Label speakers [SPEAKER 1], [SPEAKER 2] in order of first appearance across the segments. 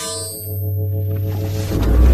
[SPEAKER 1] ウフフフフ。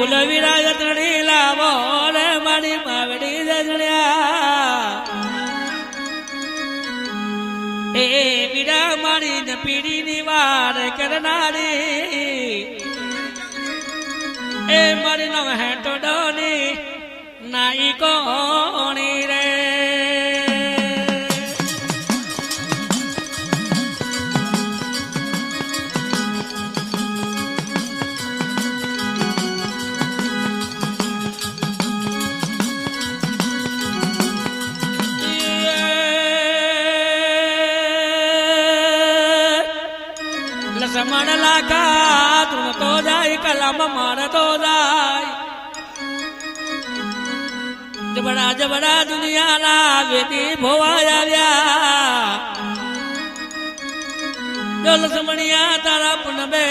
[SPEAKER 1] હાથી વિરા જતણી લાવો રે મારી માવડી દજણ્યા એ વિડા મારી ને પીડી ની વાર કરનારી. એ મારી નવ હેટો ડોની નાઈ કોણી રે જાય કલમ માર તો જાય. જબડા જબડા દુનિયાના વેદી ભોવા આવ્યા. જો લસમણિયા તારા પુનબે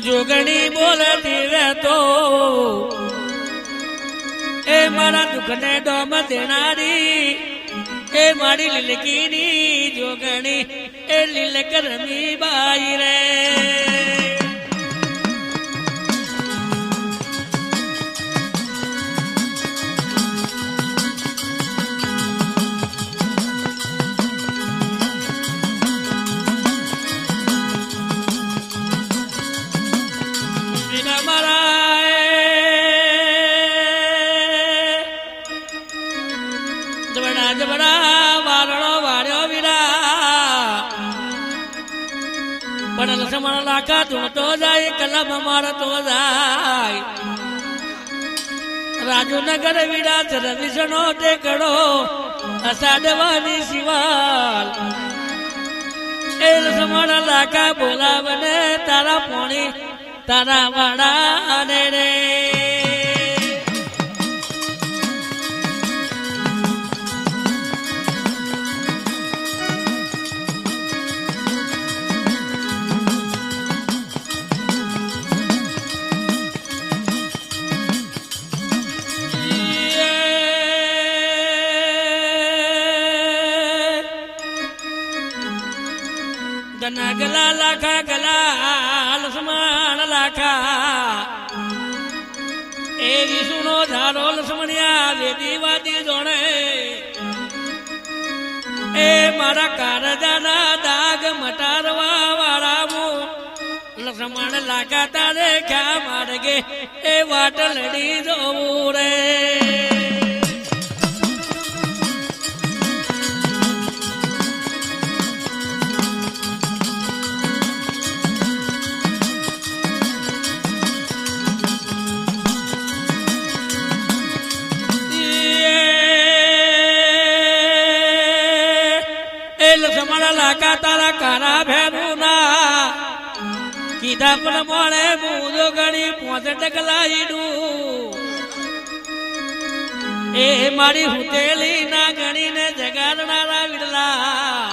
[SPEAKER 1] જોગણી બોલતી રહેતો. એ મારા દુઃખને ડોમ દેનારી, એ મારી લીલકીની જોગણી, એ લીલક રમી બાઈ રે. જબડા જબડા વારણો વાળ્યો વિરા. પણ લસમણ લાખા ધૂણતો જાય, કલમ મારતો જાય. રાજુનગર વિડા રવિશનો ટેકડો અસાડવાની શિવાલ. એ લસમણ લાખા બોલાવને તારા પોણી, તારા વાડા રે ગના ગલા લાખા, ગલા લસમણ લાખા. એ વિષુનો ધારો લસમણિયા વેદી વાદી જોણે. એ મારા કારજાના દાગ મટારવા વાળા હું લસમણ લાખા તારે ક્યાં માર્ગે, એ વાટ લડી જવું રે. લાકા તારા કાના ભેરું ના કીધા પણ મળે મૂજો ગણી પોતે ટકલાઈડું એ મારી હુતેલી ના ગણીને જગાડનારા વિડલા.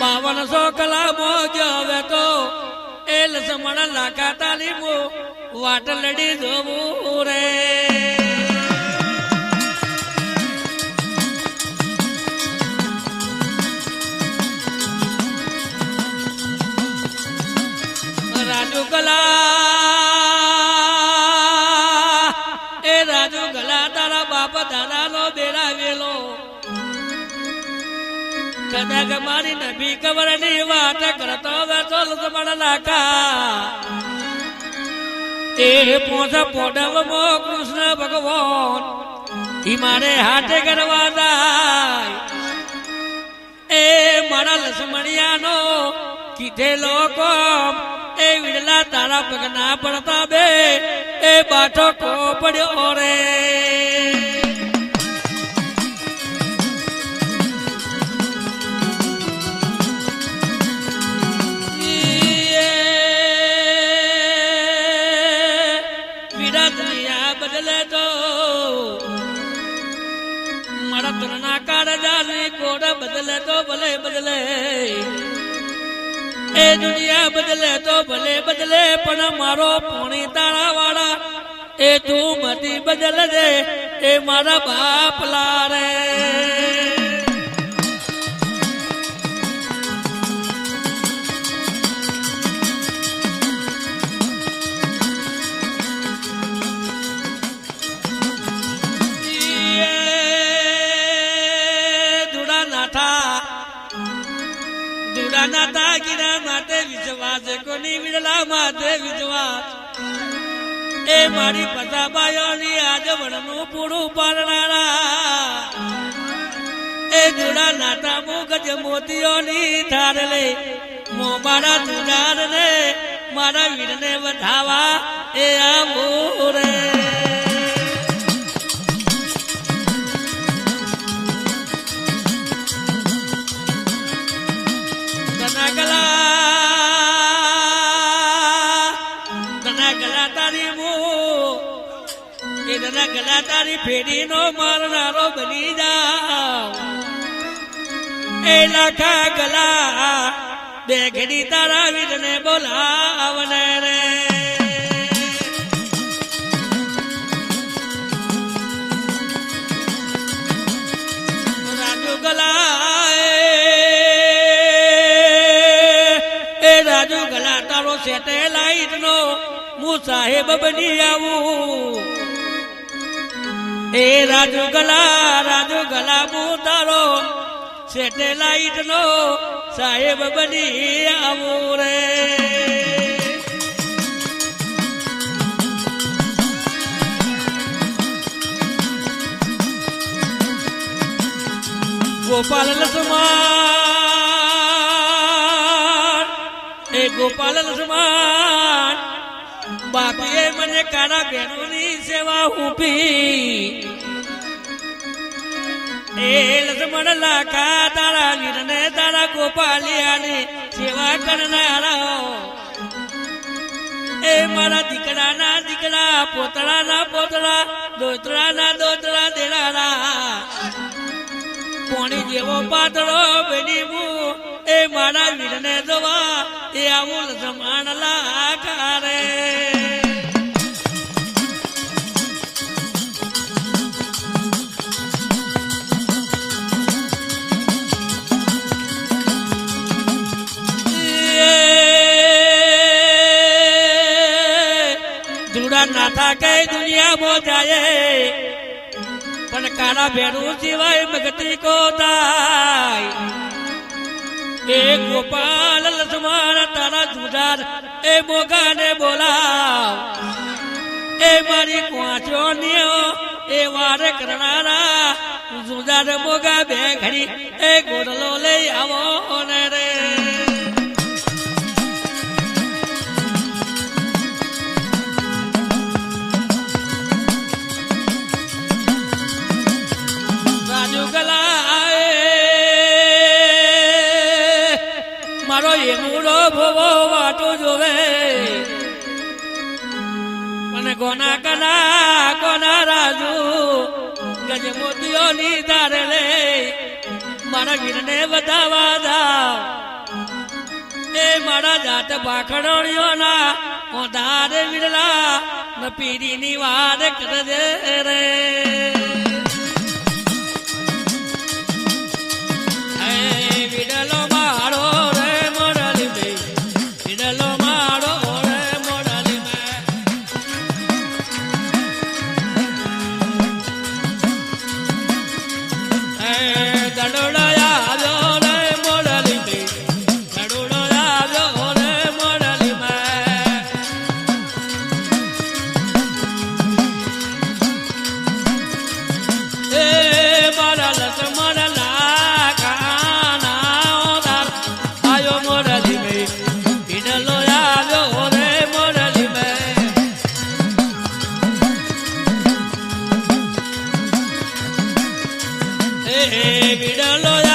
[SPEAKER 1] બાવન સો કલામો જવે તો એ લસમણ લાકાતાની મો વાટ લડી જોવું રે. તારા બાપ દાદા નો બેરાવેલો કદાચ મારી નબી કબરની વાત કરતો બેઠો લસમણ નાકા એ પોસ પોડવ મો કૃષ્ણ ભગવાન, ઈ મારે હાથે કરવા જાય. એ મારા લસમણિયાનો કીધેલો કોમ, એ વિડલા તારા પગના પડતા બે, એ બાઠો કો પડ્યો રે. મારા તનના કાળજાની કોડ બદલે તો ભલે બદલે. એ દુનિયા બદલે તો ભલે બદલે, પણ મારો પોણી તારા વાળા એ તું મતી બદલ દે એ મારા બાપ લારે. મારી પતાબાયોની આજવણનું પૂરું પાડનારા. એ જોડા નાતા મુગજ મોતીઓની ઠાર લે. મો મારા દુડાર ને મારા વીરને વધાવા એ આ રે. એ તારી ફેરી નો મારનારો બની જા એ લાખા ગલા બે ઘડી તારા વીરને બોલાવને રે. રાજુ ગલા એ રાજુ ગલા તારો સેટેલાઈટ નો હું સાહેબ બની આવું. એ રાજુ ગલા રાજુ ગલા તારો સેટેલાઈટ નો સાહેબ બની આવું રે. ગોપાલ લસમાન એ ગોપાલ લસમાન બાપીએ મને કારા બહેનોની સેવા ઉપી. એ લસમણ લાખા તારા વીરને, તારા ગોપાલિયાની સેવા કરનારા એ મારા દીકરાના દીકરા પોતળાના પોતળા દોતરાના દોતરા દેનારા પોણી જેવો પાતળો બેની એ મારા વીરને દવા, એ આવું સમાન લાખારે જુડા નાથા કઈ મો જાય પણ કાળા ભેરું સિવાય મગતી કો થાય એ ગોપાલ લક્ષ્મણ, તારા જુદાર એ મોગાને બોલાવ. એ મારી નિયો, એ વાર કરનારા. જુદાર મોગા બે ઘડી, એ ગોડલો લઈ આવો ને અને કોના કના, કોના રાજુ? ગજ મોતીઓની તારે લે મારા વીરને બતાવા દા. એ મારા જાત પાખડોળીઓના ઓધારે વીરલા ન પીડીની વાત કરજે રે. ಬಿಡಲೋ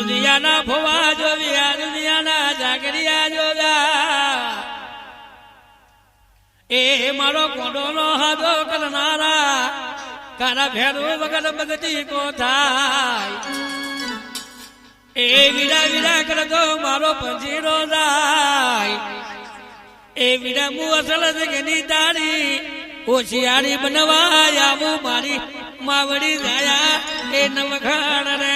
[SPEAKER 1] દુનિયાના ભોવા જોયા દુનિયાના જાગરિયા જોયા એ મારો કોડોનો હાદો કરનારા કારા ભેરું વગર બગતી કો થાય એ વીરા વીરા કરતો મારો પંજીરો જાય. એ વીરા મુ અસલ જગની તારી હોશિયારી બનવા આવું મારી માવડી જાયા એ નવખાણ રે